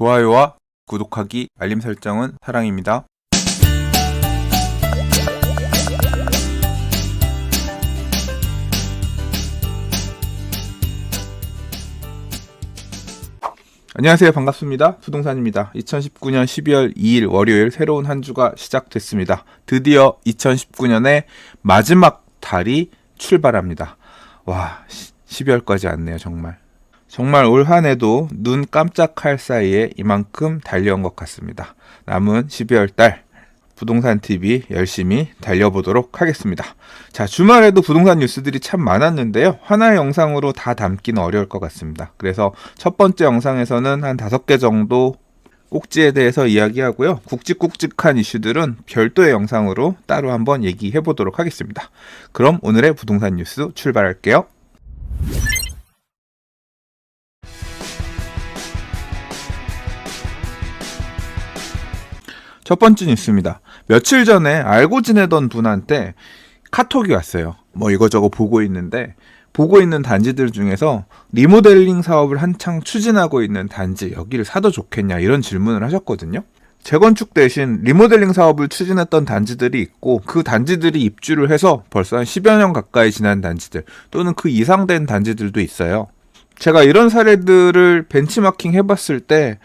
좋아요와 구독하기, 알림 설정은 사랑입니다. 안녕하세요. 반갑습니다. 부동산입니다. 2019년 12월 2일 월요일 새로운 한 주가 시작됐습니다. 드디어 2019년의 마지막 달이 출발합니다. 와, 12월까지 왔네요, 정말. 정말 올 한 해도 눈 깜짝할 사이에 이만큼 달려온 것 같습니다. 남은 12월 달 부동산 TV 열심히 달려보도록 하겠습니다. 자, 주말에도 부동산 뉴스들이 참 많았는데요. 하나의 영상으로 다 담기는 어려울 것 같습니다. 그래서 첫 번째 영상에서는 한 다섯 개 정도 꼭지에 대해서 이야기하고요. 굵직굵직한 이슈들은 별도의 영상으로 따로 한번 얘기해 보도록 하겠습니다. 그럼 오늘의 부동산 뉴스 출발할게요. 첫 번째 뉴스입니다. 며칠 전에 알고 지내던 분한테 카톡이 왔어요. 뭐 이거저거 보고 있는데 보고 있는 단지들 중에서 리모델링 사업을 한창 추진하고 있는 단지 여기를 사도 좋겠냐 이런 질문을 하셨거든요. 재건축 대신 리모델링 사업을 추진했던 단지들이 있고 그 단지들이 입주를 해서 벌써 한 10여 년 가까이 지난 단지들 또는 그 이상 된 단지들도 있어요. 제가 이런 사례들을 벤치마킹 해봤을 때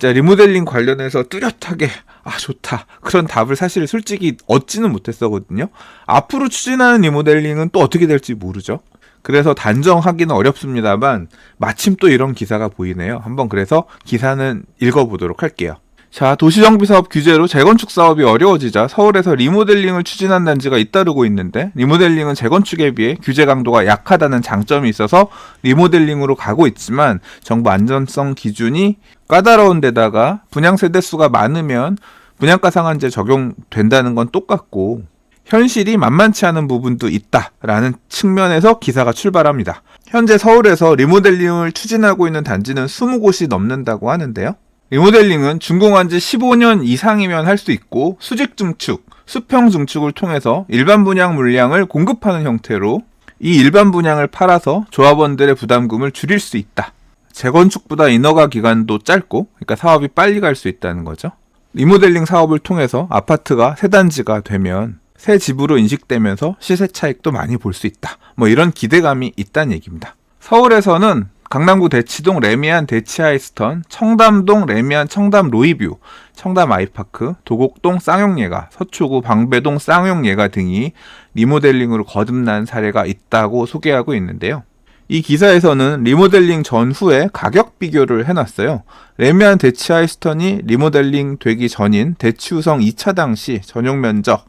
리모델링 관련해서 뚜렷하게 아 좋다 그런 답을 사실 솔직히 얻지는 못했었거든요. 앞으로 추진하는 리모델링은 또 어떻게 될지 모르죠. 그래서 단정하기는 어렵습니다만 마침 또 이런 기사가 보이네요. 한번 그래서 기사는 읽어보도록 할게요. 자, 도시정비 사업 규제로 재건축 사업이 어려워지자 서울에서 리모델링을 추진한 단지가 잇따르고 있는데 리모델링은 재건축에 비해 규제 강도가 약하다는 장점이 있어서 리모델링으로 가고 있지만 정부 안전성 기준이 까다로운 데다가 분양 세대 수가 많으면 분양가 상한제 적용된다는 건 똑같고 현실이 만만치 않은 부분도 있다라는 측면에서 기사가 출발합니다. 현재 서울에서 리모델링을 추진하고 있는 단지는 20곳이 넘는다고 하는데요. 리모델링은 준공한 지 15년 이상이면 할 수 있고 수직 증축, 수평 증축을 통해서 일반 분양 물량을 공급하는 형태로 이 일반 분양을 팔아서 조합원들의 부담금을 줄일 수 있다. 재건축보다 인허가 기간도 짧고 그러니까 사업이 빨리 갈 수 있다는 거죠. 리모델링 사업을 통해서 아파트가 새 단지가 되면 새 집으로 인식되면서 시세 차익도 많이 볼 수 있다. 뭐 이런 기대감이 있다는 얘기입니다. 서울에서는 강남구 대치동 레미안 대치하이스턴, 청담동 레미안 청담 로이뷰, 청담 아이파크, 도곡동 쌍용예가, 서초구 방배동 쌍용예가 등이 리모델링으로 거듭난 사례가 있다고 소개하고 있는데요. 이 기사에서는 리모델링 전후에 가격 비교를 해놨어요. 레미안 대치 하이스턴이 리모델링 되기 전인 대치우성 2차 당시 전용 면적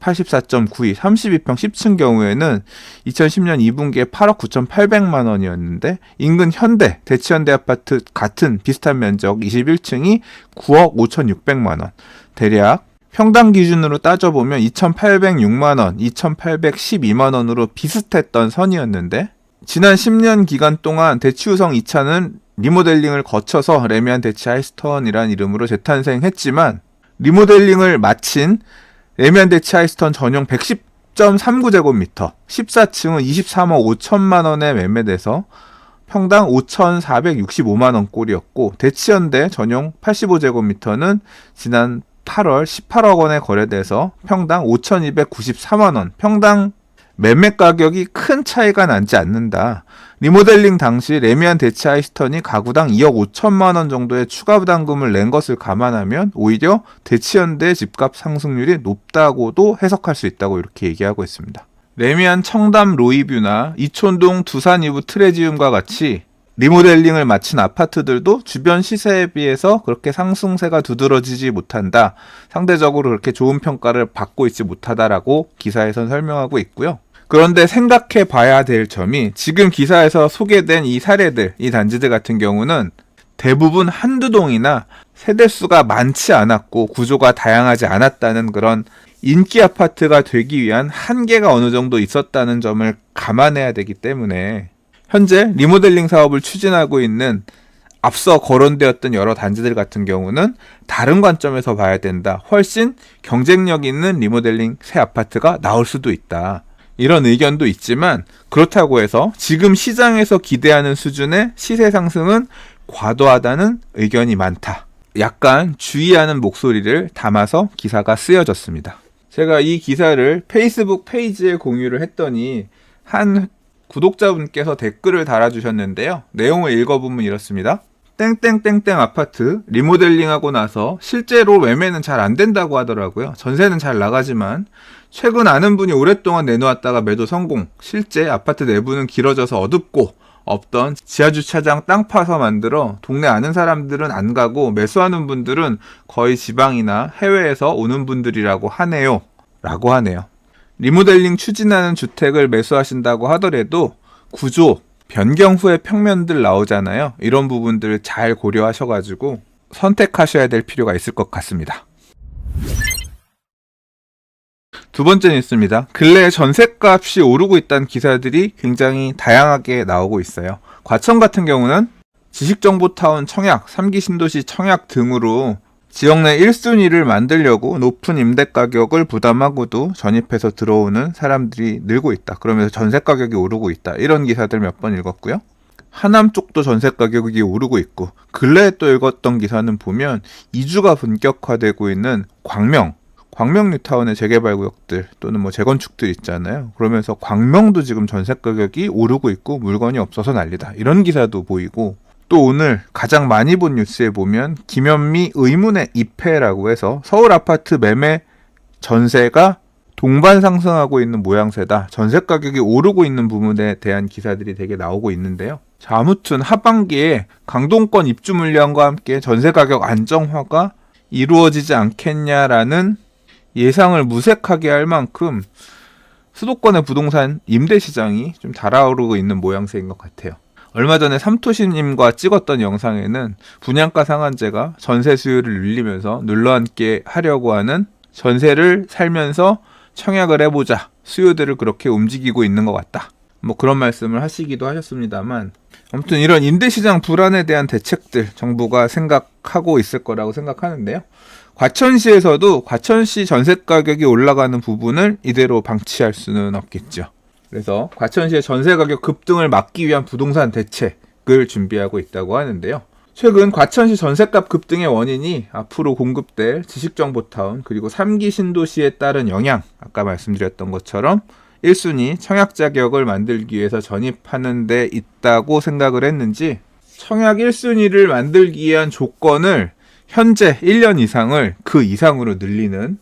84.92, 32평 10층 경우에는 2010년 2분기에 8억 9,800만 원이었는데 인근 현대, 대치현대 아파트 같은 비슷한 면적 21층이 9억 5,600만 원. 대략 평당 기준으로 따져보면 2,806만 원, 2,812만 원으로 비슷했던 선이었는데 지난 10년 기간 동안 대치우성 2차는 리모델링을 거쳐서 레미안 대치 하이스턴이라는 이름으로 재탄생했지만 리모델링을 마친 레미안 대치 하이스턴 전용 110.39제곱미터 14층은 23억 5천만 원에 매매돼서 평당 5,465만 원 꼴이었고 대치현대 전용 85제곱미터는 지난 8월 18억 원에 거래돼서 평당 5,294만 원, 평당 매매 가격이 큰 차이가 나지 않는다. 리모델링 당시 레미안 대치 하이스턴이 가구당 2억 5천만 원 정도의 추가 부담금을 낸 것을 감안하면 오히려 대치현대 집값 상승률이 높다고도 해석할 수 있다고 이렇게 얘기하고 있습니다. 레미안 청담 로이뷰나 이촌동 두산 이브 트레지움과 같이 리모델링을 마친 아파트들도 주변 시세에 비해서 그렇게 상승세가 두드러지지 못한다. 상대적으로 그렇게 좋은 평가를 받고 있지 못하다라고 기사에선 설명하고 있고요. 그런데 생각해 봐야 될 점이 지금 기사에서 소개된 이 사례들, 이 단지들 같은 경우는 대부분 한두 동이나 세대수가 많지 않았고 구조가 다양하지 않았다는 그런 인기 아파트가 되기 위한 한계가 어느 정도 있었다는 점을 감안해야 되기 때문에 현재 리모델링 사업을 추진하고 있는 앞서 거론되었던 여러 단지들 같은 경우는 다른 관점에서 봐야 된다. 훨씬 경쟁력 있는 리모델링 새 아파트가 나올 수도 있다. 이런 의견도 있지만 그렇다고 해서 지금 시장에서 기대하는 수준의 시세 상승은 과도하다는 의견이 많다. 약간 주의하는 목소리를 담아서 기사가 쓰여졌습니다. 제가 이 기사를 페이스북 페이지에 공유를 했더니 한 구독자분께서 댓글을 달아주셨는데요. 내용을 읽어보면 이렇습니다. 땡땡땡땡 아파트 리모델링하고 나서 실제로 매매는 잘 안 된다고 하더라고요. 전세는 잘 나가지만 최근 아는 분이 오랫동안 내놓았다가 매도 성공. 실제 아파트 내부는 길어져서 어둡고 없던 지하주차장 땅 파서 만들어 동네 아는 사람들은 안 가고 매수하는 분들은 거의 지방이나 해외에서 오는 분들이라고 하네요. 라고 하네요. 리모델링 추진하는 주택을 매수하신다고 하더라도 구조, 변경 후에 평면들 나오잖아요. 이런 부분들을 잘 고려하셔가지고 선택하셔야 될 필요가 있을 것 같습니다. 두 번째 뉴스입니다. 근래 전셋값이 오르고 있다는 기사들이 굉장히 다양하게 나오고 있어요. 과천 같은 경우는 지식정보타운 청약, 3기 신도시 청약 등으로 지역 내 1순위를 만들려고 높은 임대 가격을 부담하고도 전입해서 들어오는 사람들이 늘고 있다. 그러면서 전세 가격이 오르고 있다. 이런 기사들 몇 번 읽었고요. 하남 쪽도 전세 가격이 오르고 있고 근래에 또 읽었던 기사는 보면 이주가 본격화되고 있는 광명, 광명 뉴타운의 재개발 구역들 또는 뭐 재건축들 있잖아요. 그러면서 광명도 지금 전세 가격이 오르고 있고 물건이 없어서 난리다. 이런 기사도 보이고 또 오늘 가장 많이 본 뉴스에 보면 김현미 의문의 입회라고 해서 서울 아파트 매매 전세가 동반 상승하고 있는 모양새다. 전세 가격이 오르고 있는 부분에 대한 기사들이 되게 나오고 있는데요. 자, 아무튼 하반기에 강동권 입주 물량과 함께 전세 가격 안정화가 이루어지지 않겠냐라는 예상을 무색하게 할 만큼 수도권의 부동산 임대 시장이 좀 달아오르고 있는 모양새인 것 같아요. 얼마 전에 삼토시님과 찍었던 영상에는 분양가 상한제가 전세 수요를 늘리면서 눌러앉게 하려고 하는 전세를 살면서 청약을 해보자 수요들을 그렇게 움직이고 있는 것 같다. 뭐 그런 말씀을 하시기도 하셨습니다만 아무튼 이런 임대시장 불안에 대한 대책들 정부가 생각하고 있을 거라고 생각하는데요. 과천시에서도 과천시 전세 가격이 올라가는 부분을 이대로 방치할 수는 없겠죠. 그래서 과천시의 전세 가격 급등을 막기 위한 부동산 대책을 준비하고 있다고 하는데요. 최근 과천시 전세값 급등의 원인이 앞으로 공급될 지식정보타운 그리고 3기 신도시에 따른 영향, 아까 말씀드렸던 것처럼 1순위 청약 자격을 만들기 위해서 전입하는 데 있다고 생각을 했는지 청약 1순위를 만들기 위한 조건을 현재 1년 이상을 그 이상으로 늘리는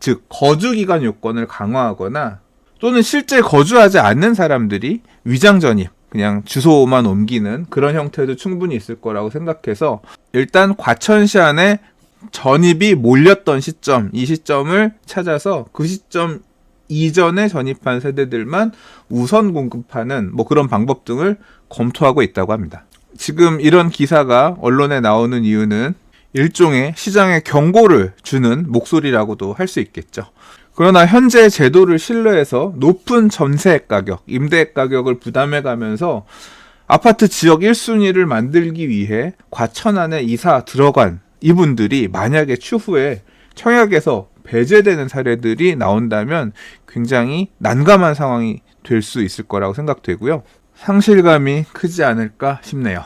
즉 거주 기간 요건을 강화하거나 또는 실제 거주하지 않는 사람들이 위장 전입, 그냥 주소만 옮기는 그런 형태도 충분히 있을 거라고 생각해서 일단 과천시 안에 전입이 몰렸던 시점, 이 시점을 찾아서 그 시점 이전에 전입한 세대들만 우선 공급하는 뭐 그런 방법 등을 검토하고 있다고 합니다. 지금 이런 기사가 언론에 나오는 이유는 일종의 시장에 경고를 주는 목소리라고도 할 수 있겠죠. 그러나 현재 제도를 신뢰해서 높은 전세 가격, 임대 가격을 부담해 가면서 아파트 지역 1순위를 만들기 위해 과천 안에 이사 들어간 이분들이 만약에 추후에 청약에서 배제되는 사례들이 나온다면 굉장히 난감한 상황이 될 수 있을 거라고 생각되고요. 상실감이 크지 않을까 싶네요.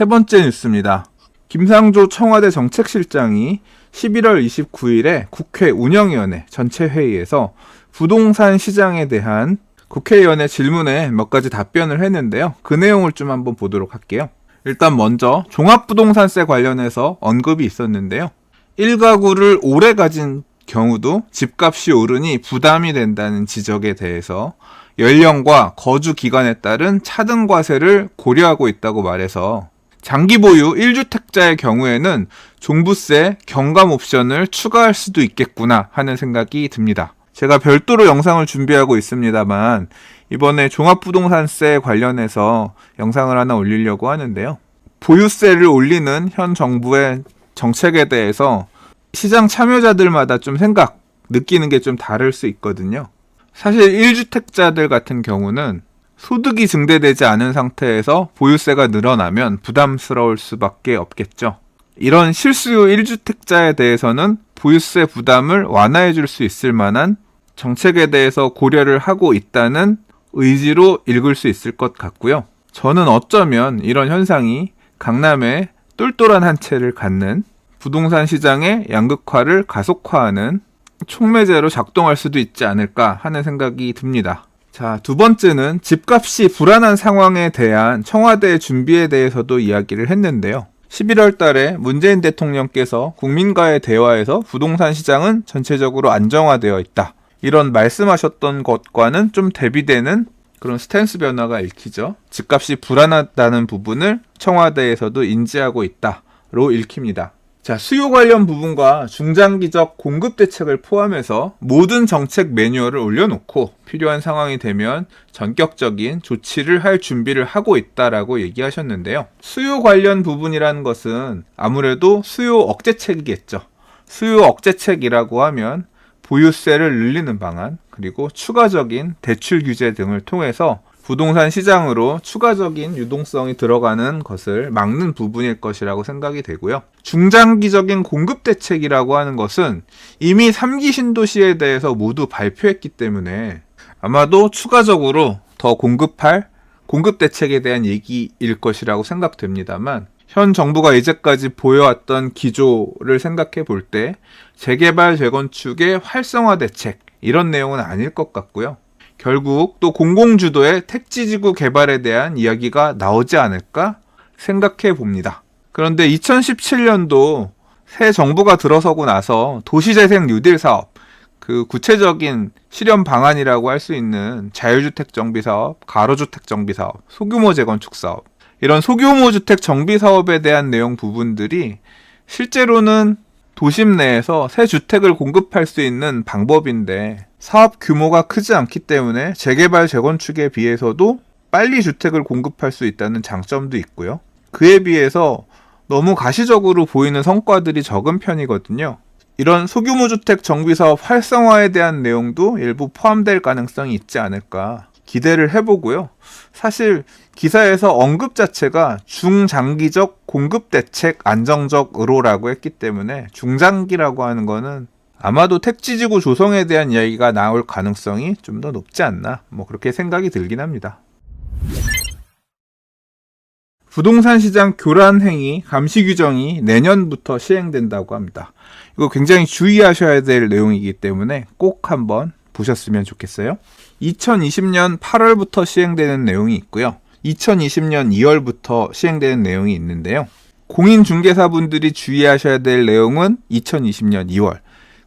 세 번째 뉴스입니다. 김상조 청와대 정책실장이 11월 29일에 국회 운영위원회 전체 회의에서 부동산 시장에 대한 국회의원의 질문에 몇 가지 답변을 했는데요. 그 내용을 좀 한번 보도록 할게요. 일단 먼저 종합부동산세 관련해서 언급이 있었는데요. 1가구를 오래 가진 경우도 집값이 오르니 부담이 된다는 지적에 대해서 연령과 거주 기간에 따른 차등 과세를 고려하고 있다고 말해서 장기 보유 1주택자의 경우에는 종부세 경감 옵션을 추가할 수도 있겠구나 하는 생각이 듭니다. 제가 별도로 영상을 준비하고 있습니다만 이번에 종합부동산세 관련해서 영상을 하나 올리려고 하는데요. 보유세를 올리는 현 정부의 정책에 대해서 시장 참여자들마다 좀 생각, 느끼는 게 좀 다를 수 있거든요. 사실 1주택자들 같은 경우는 소득이 증대되지 않은 상태에서 보유세가 늘어나면 부담스러울 수밖에 없겠죠. 이런 실수요 1주택자에 대해서는 보유세 부담을 완화해 줄 수 있을 만한 정책에 대해서 고려를 하고 있다는 의지로 읽을 수 있을 것 같고요. 저는 어쩌면 이런 현상이 강남에 똘똘한 한 채를 갖는 부동산 시장의 양극화를 가속화하는 촉매제로 작동할 수도 있지 않을까 하는 생각이 듭니다. 자, 두 번째는 집값이 불안한 상황에 대한 청와대의 준비에 대해서도 이야기를 했는데요. 11월 달에 문재인 대통령께서 국민과의 대화에서 부동산 시장은 전체적으로 안정화되어 있다. 이런 말씀하셨던 것과는 좀 대비되는 그런 스탠스 변화가 읽히죠. 집값이 불안하다는 부분을 청와대에서도 인지하고 있다로 읽힙니다. 자, 수요 관련 부분과 중장기적 공급 대책을 포함해서 모든 정책 매뉴얼을 올려놓고 필요한 상황이 되면 전격적인 조치를 할 준비를 하고 있다라고 얘기하셨는데요. 수요 관련 부분이라는 것은 아무래도 수요 억제책이겠죠. 수요 억제책이라고 하면 보유세를 늘리는 방안, 그리고 추가적인 대출 규제 등을 통해서 부동산 시장으로 추가적인 유동성이 들어가는 것을 막는 부분일 것이라고 생각이 되고요. 중장기적인 공급 대책이라고 하는 것은 이미 3기 신도시에 대해서 모두 발표했기 때문에 아마도 추가적으로 더 공급할 공급 대책에 대한 얘기일 것이라고 생각됩니다만 현 정부가 이제까지 보여왔던 기조를 생각해 볼 때 재개발 재건축의 활성화 대책 이런 내용은 아닐 것 같고요. 결국 또 공공주도의 택지지구 개발에 대한 이야기가 나오지 않을까 생각해 봅니다. 그런데 2017년도 새 정부가 들어서고 나서 도시재생 뉴딜 사업, 그 구체적인 실현 방안이라고 할 수 있는 자유주택 정비 사업, 가로주택 정비 사업, 소규모 재건축 사업, 이런 소규모 주택 정비 사업에 대한 내용 부분들이 실제로는 도심 내에서 새 주택을 공급할 수 있는 방법인데 사업 규모가 크지 않기 때문에 재개발 재건축에 비해서도 빨리 주택을 공급할 수 있다는 장점도 있고요. 그에 비해서 너무 가시적으로 보이는 성과들이 적은 편이거든요. 이런 소규모 주택 정비 사업 활성화에 대한 내용도 일부 포함될 가능성이 있지 않을까 기대를 해보고요. 사실 기사에서 언급 자체가 중장기적 공급 대책 안정적으로라고 했기 때문에 중장기라고 하는 거는 아마도 택지지구 조성에 대한 이야기가 나올 가능성이 좀 더 높지 않나 뭐 그렇게 생각이 들긴 합니다. 부동산 시장 교란 행위 감시 규정이 내년부터 시행된다고 합니다. 이거 굉장히 주의하셔야 될 내용이기 때문에 꼭 한번 보셨으면 좋겠어요. 2020년 8월부터 시행되는 내용이 있고요. 2020년 2월부터 시행되는 내용이 있는데요. 공인중개사분들이 주의하셔야 될 내용은 2020년 2월,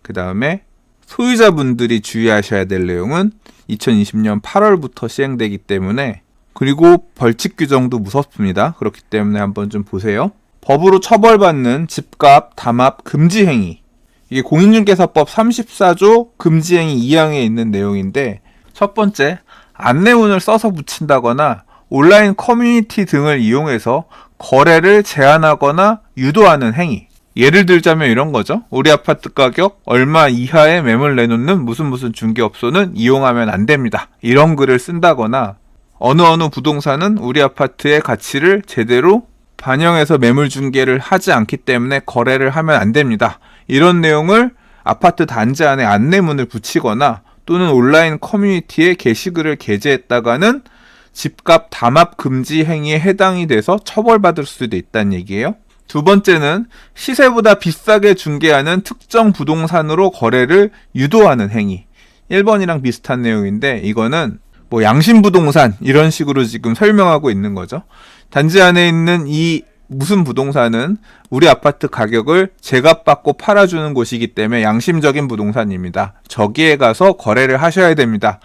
그 다음에 소유자분들이 주의하셔야 될 내용은 2020년 8월부터 시행되기 때문에 그리고 벌칙 규정도 무섭습니다. 그렇기 때문에 한번 좀 보세요. 법으로 처벌받는 집값 담합 금지 행위. 이게 공인중개사법 34조 금지 행위 2항에 있는 내용인데 첫 번째 안내문을 써서 붙인다거나 온라인 커뮤니티 등을 이용해서 거래를 제한하거나 유도하는 행위. 예를 들자면 이런 거죠. 우리 아파트 가격 얼마 이하의 매물 내놓는 무슨 무슨 중개업소는 이용하면 안 됩니다. 이런 글을 쓴다거나 어느 어느 부동산은 우리 아파트의 가치를 제대로 반영해서 매물 중개를 하지 않기 때문에 거래를 하면 안 됩니다. 이런 내용을 아파트 단지 안에 안내문을 붙이거나 또는 온라인 커뮤니티에 게시글을 게재했다가는 집값 담합 금지 행위에 해당이 돼서 처벌받을 수도 있다는 얘기예요. 두 번째는 시세보다 비싸게 중개하는 특정 부동산으로 거래를 유도하는 행위. 1번이랑 비슷한 내용인데 이거는 뭐 양심 부동산 이런 식으로 지금 설명하고 있는 거죠. 단지 안에 있는 이 무슨 부동산은 우리 아파트 가격을 제값 받고 팔아주는 곳이기 때문에 양심적인 부동산입니다. 저기에 가서 거래를 하셔야 됩니다.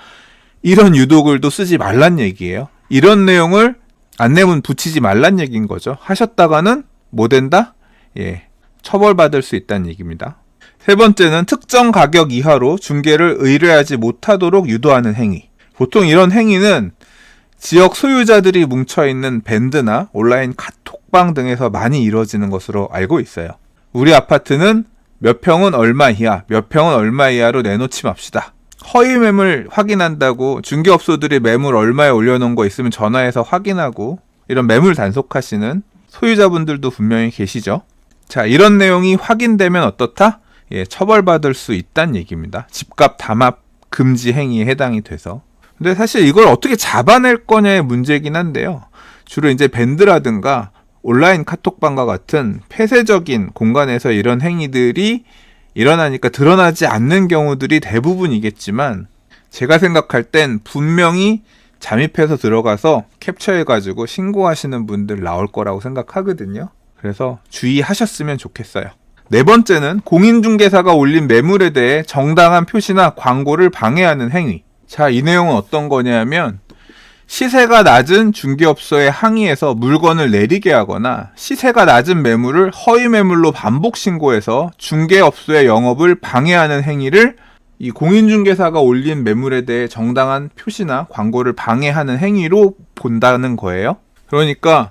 이런 유도글도 쓰지 말란 얘기예요. 이런 내용을 안내문 붙이지 말란 얘기인 거죠. 하셨다가는 뭐 된다? 예. 처벌받을 수 있다는 얘기입니다. 세 번째는 특정 가격 이하로 중개를 의뢰하지 못하도록 유도하는 행위. 보통 이런 행위는 지역 소유자들이 뭉쳐있는 밴드나 온라인 카톡방 등에서 많이 이루어지는 것으로 알고 있어요. 우리 아파트는 몇 평은 얼마 이하, 몇 평은 얼마 이하로 내놓지 맙시다. 허위 매물 확인한다고 중개업소들이 매물 얼마에 올려놓은 거 있으면 전화해서 확인하고 이런 매물 단속하시는 소유자분들도 분명히 계시죠. 자, 이런 내용이 확인되면 어떻다? 예, 처벌받을 수 있다는 얘기입니다. 집값 담합 금지 행위에 해당이 돼서. 근데 사실 이걸 어떻게 잡아낼 거냐의 문제긴 한데요. 주로 이제 밴드라든가 온라인 카톡방과 같은 폐쇄적인 공간에서 이런 행위들이 일어나니까 드러나지 않는 경우들이 대부분이겠지만 제가 생각할 땐 분명히 잠입해서 들어가서 캡처해가지고 신고하시는 분들 나올 거라고 생각하거든요. 그래서 주의하셨으면 좋겠어요. 네 번째는 공인중개사가 올린 매물에 대해 정당한 표시나 광고를 방해하는 행위. 자, 이 내용은 어떤 거냐면 시세가 낮은 중개업소에 항의해서 물건을 내리게 하거나 시세가 낮은 매물을 허위 매물로 반복 신고해서 중개업소의 영업을 방해하는 행위를 이 공인중개사가 올린 매물에 대해 정당한 표시나 광고를 방해하는 행위로 본다는 거예요. 그러니까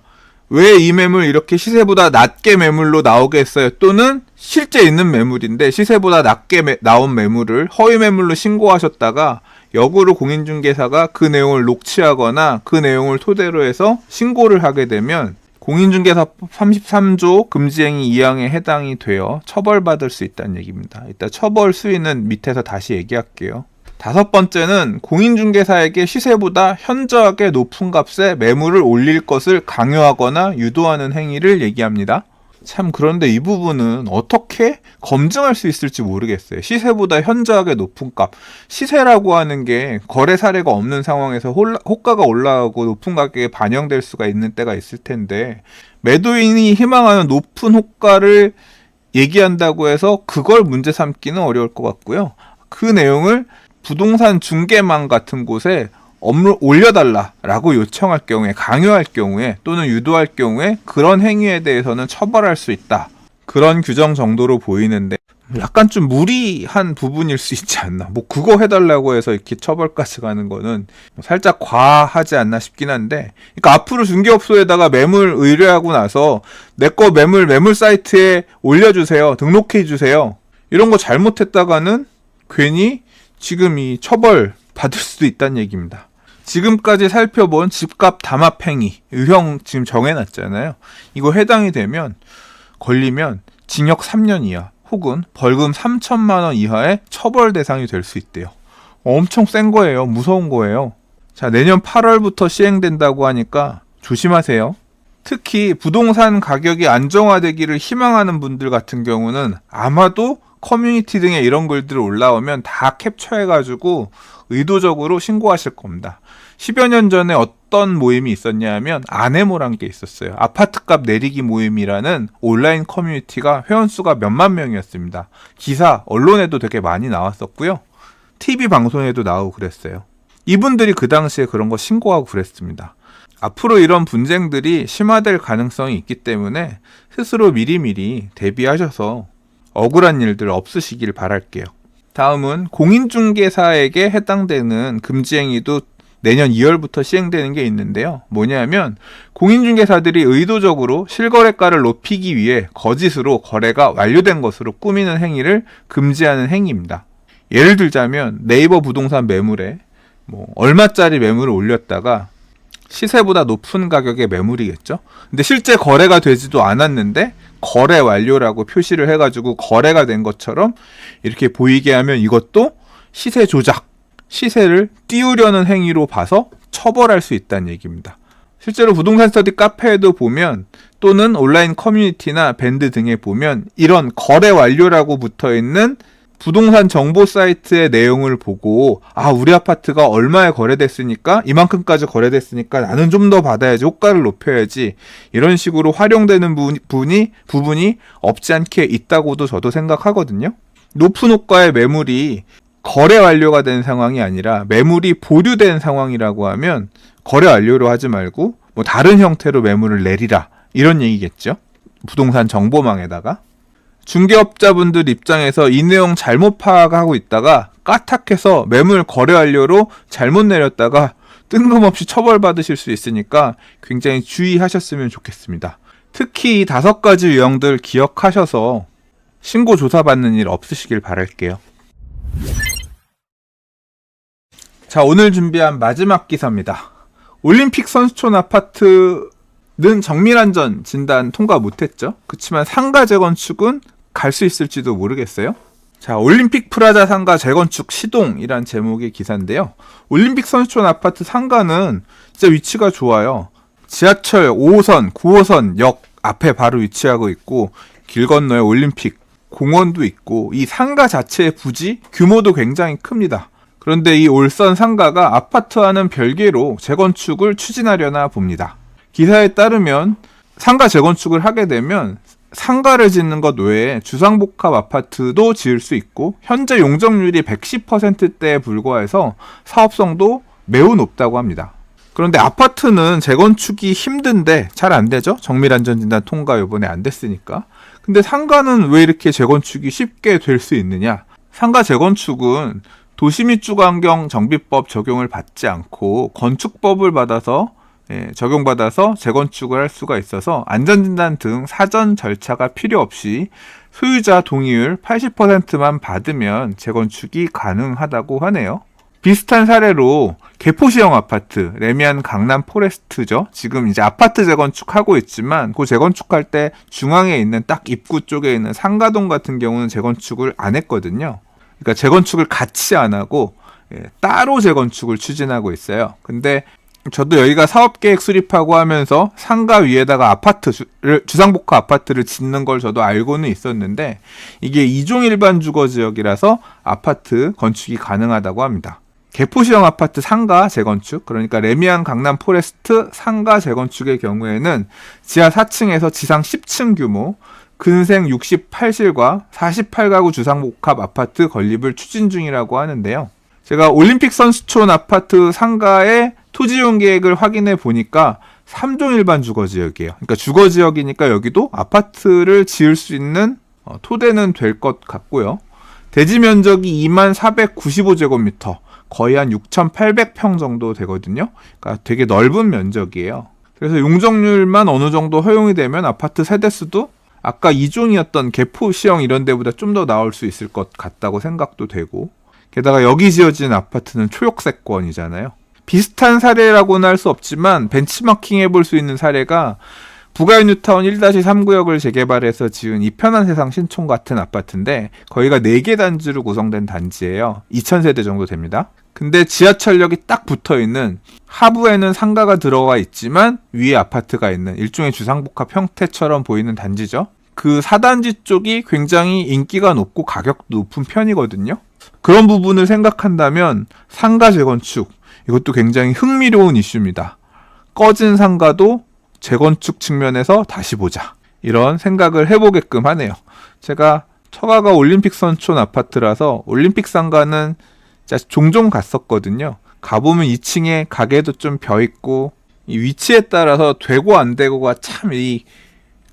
왜 이 매물 이렇게 시세보다 낮게 매물로 나오게 했어요? 또는 실제 있는 매물인데 시세보다 낮게 매- 나온 매물을 허위 매물로 신고하셨다가 역으로 공인중개사가 그 내용을 녹취하거나 그 내용을 토대로 해서 신고를 하게 되면 공인중개사법 33조 금지행위 2항에 해당이 되어 처벌받을 수 있다는 얘기입니다. 이따 처벌 수위는 밑에서 다시 얘기할게요. 다섯 번째는 공인중개사에게 시세보다 현저하게 높은 값에 매물을 올릴 것을 강요하거나 유도하는 행위를 얘기합니다. 참 그런데 이 부분은 어떻게 검증할 수 있을지 모르겠어요. 시세보다 현저하게 높은 값. 시세라고 하는 게 거래 사례가 없는 상황에서 호가가 올라가고 높은 가격에 반영될 수가 있는 때가 있을 텐데 매도인이 희망하는 높은 호가를 얘기한다고 해서 그걸 문제 삼기는 어려울 것 같고요. 그 내용을 부동산 중개망 같은 곳에 업무 올려달라라고 요청할 경우에 강요할 경우에 또는 유도할 경우에 그런 행위에 대해서는 처벌할 수 있다. 그런 규정 정도로 보이는데 약간 좀 무리한 부분일 수 있지 않나. 뭐 그거 해달라고 해서 이렇게 처벌까지 가는 거는 살짝 과하지 않나 싶긴 한데. 그러니까 앞으로 중개업소에다가 매물 의뢰하고 나서 내 거 매물 매물 사이트에 올려주세요. 등록해 주세요. 이런 거 잘못했다가는 괜히 지금 이 처벌 받을 수도 있다는 얘기입니다. 지금까지 살펴본 집값 담합 행위 의형 지금 정해놨잖아요. 이거 해당이 되면 걸리면 징역 3년 이하 혹은 벌금 3천만 원 이하의 처벌 대상이 될 수 있대요. 엄청 센 거예요. 무서운 거예요. 자, 내년 8월부터 시행된다고 하니까 조심하세요. 특히 부동산 가격이 안정화되기를 희망하는 분들 같은 경우는 아마도 커뮤니티 등에 이런 글들 올라오면 다 캡처해가지고 의도적으로 신고하실 겁니다. 10여 년 전에 어떤 모임이 있었냐면 아네모란 게 있었어요. 아파트값 내리기 모임이라는 온라인 커뮤니티가 회원수가 몇만 명이었습니다. 기사, 언론에도 되게 많이 나왔었고요. TV 방송에도 나오고 그랬어요. 이분들이 그 당시에 그런 거 신고하고 그랬습니다. 앞으로 이런 분쟁들이 심화될 가능성이 있기 때문에 스스로 미리미리 대비하셔서 억울한 일들 없으시길 바랄게요. 다음은 공인중개사에게 해당되는 금지행위도 내년 2월부터 시행되는 게 있는데요. 뭐냐면 공인중개사들이 의도적으로 실거래가를 높이기 위해 거짓으로 거래가 완료된 것으로 꾸미는 행위를 금지하는 행위입니다. 예를 들자면 네이버 부동산 매물에 뭐 얼마짜리 매물을 올렸다가 시세보다 높은 가격의 매물이겠죠. 근데 실제 거래가 되지도 않았는데 거래 완료라고 표시를 해가지고 거래가 된 것처럼 이렇게 보이게 하면 이것도 시세 조작, 시세를 띄우려는 행위로 봐서 처벌할 수 있다는 얘기입니다. 실제로 부동산 스터디 카페에도 보면 또는 온라인 커뮤니티나 밴드 등에 보면 이런 거래 완료라고 붙어 있는 부동산 정보 사이트의 내용을 보고 아 우리 아파트가 얼마에 거래됐으니까 이만큼까지 거래됐으니까 나는 좀 더 받아야지 호가를 높여야지 이런 식으로 활용되는 부- 부분이 부분이 없지 않게 있다고도 저도 생각하거든요. 높은 호가의 매물이 거래 완료가 된 상황이 아니라 매물이 보류된 상황이라고 하면 거래 완료로 하지 말고 뭐 다른 형태로 매물을 내리라 이런 얘기겠죠. 부동산 정보망에다가 중개업자분들 입장에서 이 내용 잘못 파악하고 있다가 까탁해서 매물 거래 완료로 잘못 내렸다가 뜬금없이 처벌받으실 수 있으니까 굉장히 주의하셨으면 좋겠습니다. 특히 이 다섯 가지 유형들 기억하셔서 신고 조사받는 일 없으시길 바랄게요. 자, 오늘 준비한 마지막 기사입니다. 올림픽 선수촌 아파트는 정밀 안전 진단 통과 못했죠. 그렇지만 상가 재건축은 갈 수 있을지도 모르겠어요. 자, 올림픽 프라자 상가 재건축 시동이란 제목의 기사인데요. 올림픽 선수촌 아파트 상가는 진짜 위치가 좋아요. 지하철 5호선, 9호선 역 앞에 바로 위치하고 있고 길 건너에 올림픽 공원도 있고 이 상가 자체의 부지 규모도 굉장히 큽니다. 그런데 이 올선 상가가 아파트와는 별개로 재건축을 추진하려나 봅니다. 기사에 따르면 상가 재건축을 하게 되면 상가를 짓는 것 외에 주상복합 아파트도 지을 수 있고 현재 용적률이 110%대에 불과해서 사업성도 매우 높다고 합니다. 그런데 아파트는 재건축이 힘든데 잘 안 되죠? 정밀안전진단 통과 요번에 안 됐으니까. 근데 상가는 왜 이렇게 재건축이 쉽게 될 수 있느냐? 상가 재건축은 도시 및 주거환경 정비법 적용을 받지 않고 건축법을 받아서 예, 적용받아서 재건축을 할 수가 있어서 안전진단 등 사전 절차가 필요 없이 소유자 동의율 80%만 받으면 재건축이 가능하다고 하네요. 비슷한 사례로 개포시형 아파트, 레미안 강남 포레스트죠. 지금 이제 아파트 재건축하고 있지만 그 재건축할 때 중앙에 있는 딱 입구 쪽에 있는 상가동 같은 경우는 재건축을 안 했거든요. 그러니까 재건축을 같이 안 하고 예, 따로 재건축을 추진하고 있어요. 근데 저도 여기가 사업 계획 수립하고 하면서 상가 위에다가 아파트를 주상복합 아파트를 짓는 걸 저도 알고는 있었는데 이게 이종 일반 주거 지역이라서 아파트 건축이 가능하다고 합니다. 개포시형 아파트 상가 재건축 그러니까 레미안 강남 포레스트 상가 재건축의 경우에는 지하 4층에서 지상 10층 규모 근생 68실과 48가구 주상복합 아파트 건립을 추진 중이라고 하는데요. 제가 올림픽 선수촌 아파트 상가의 토지용 계획을 확인해 보니까 3종 일반 주거 지역이에요. 그러니까 주거 지역이니까 여기도 아파트를 지을 수 있는 어, 토대는 될 것 같고요. 대지 면적이 2만 495제곱미터, 거의 한 6,800평 정도 되거든요. 그러니까 되게 넓은 면적이에요. 그래서 용적률만 어느 정도 허용이 되면 아파트 세대 수도 아까 2종이었던 개포 시형 이런 데보다 좀 더 나올 수 있을 것 같다고 생각도 되고 게다가 여기 지어진 아파트는 초록세권이잖아요. 비슷한 사례라고는 할 수 없지만 벤치마킹 해볼 수 있는 사례가 부가유 뉴타운 1-3구역을 재개발해서 지은 이 편한 세상 신촌 같은 아파트인데 거기가 4개 단지로 구성된 단지예요. 2000세대 정도 됩니다. 근데 지하철역이 딱 붙어 있는 하부에는 상가가 들어가 있지만 위에 아파트가 있는 일종의 주상복합 형태처럼 보이는 단지죠. 그 4단지 쪽이 굉장히 인기가 높고 가격도 높은 편이거든요. 그런 부분을 생각한다면 상가 재건축 이것도 굉장히 흥미로운 이슈입니다. 꺼진 상가도 재건축 측면에서 다시 보자. 이런 생각을 해보게끔 하네요. 제가 처가가 올림픽 선촌 아파트라서 올림픽 상가는 종종 갔었거든요. 가보면 2층에 가게도 좀 벼 있고 이 위치에 따라서 되고 안 되고가 참 이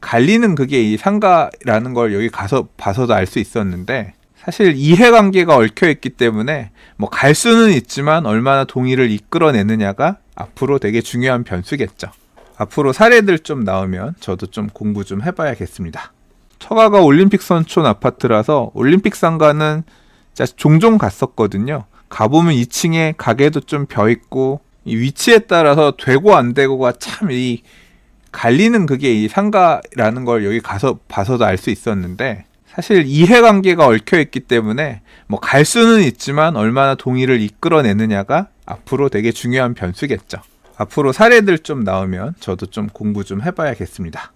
갈리는 그게 이 상가라는 걸 여기 가서 봐서도 알 수 있었는데 사실 이해관계가 얽혀 있기 때문에 뭐 갈 수는 있지만 얼마나 동의를 이끌어내느냐가 앞으로 되게 중요한 변수겠죠. 앞으로 사례들 좀 나오면 저도 좀 공부 좀 해봐야겠습니다. 처가가 올림픽 선촌 아파트라서 올림픽 상가는 종종 갔었거든요. 가보면 2층에 가게도 좀 벼 있고 이 위치에 따라서 되고 안 되고가 참 이 갈리는 그게 이 상가라는 걸 여기 가서 봐서도 알 수 있었는데 사실 이해관계가 얽혀 있기 때문에 뭐 갈 수는 있지만 얼마나 동의를 이끌어내느냐가 앞으로 되게 중요한 변수겠죠. 앞으로 사례들 좀 나오면 저도 좀 공부 좀 해봐야겠습니다.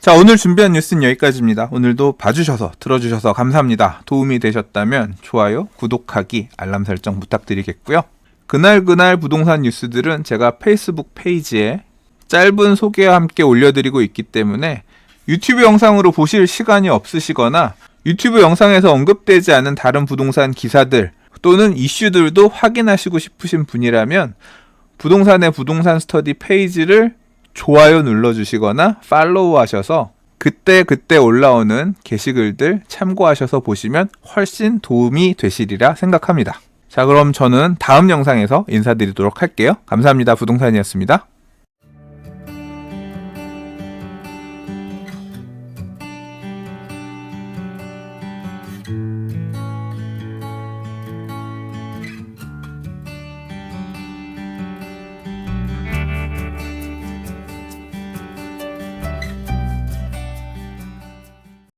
자, 오늘 준비한 뉴스는 여기까지입니다. 오늘도 봐주셔서, 들어주셔서 감사합니다. 도움이 되셨다면 좋아요, 구독하기, 알람 설정 부탁드리겠고요. 그날그날 부동산 뉴스들은 제가 페이스북 페이지에 짧은 소개와 함께 올려드리고 있기 때문에 유튜브 영상으로 보실 시간이 없으시거나 유튜브 영상에서 언급되지 않은 다른 부동산 기사들 또는 이슈들도 확인하시고 싶으신 분이라면 부동산의 부동산 스터디 페이지를 좋아요 눌러주시거나 팔로우 하셔서 그때 그때 올라오는 게시글들 참고하셔서 보시면 훨씬 도움이 되시리라 생각합니다. 자, 그럼 저는 다음 영상에서 인사드리도록 할게요. 감사합니다. 부동산이었습니다.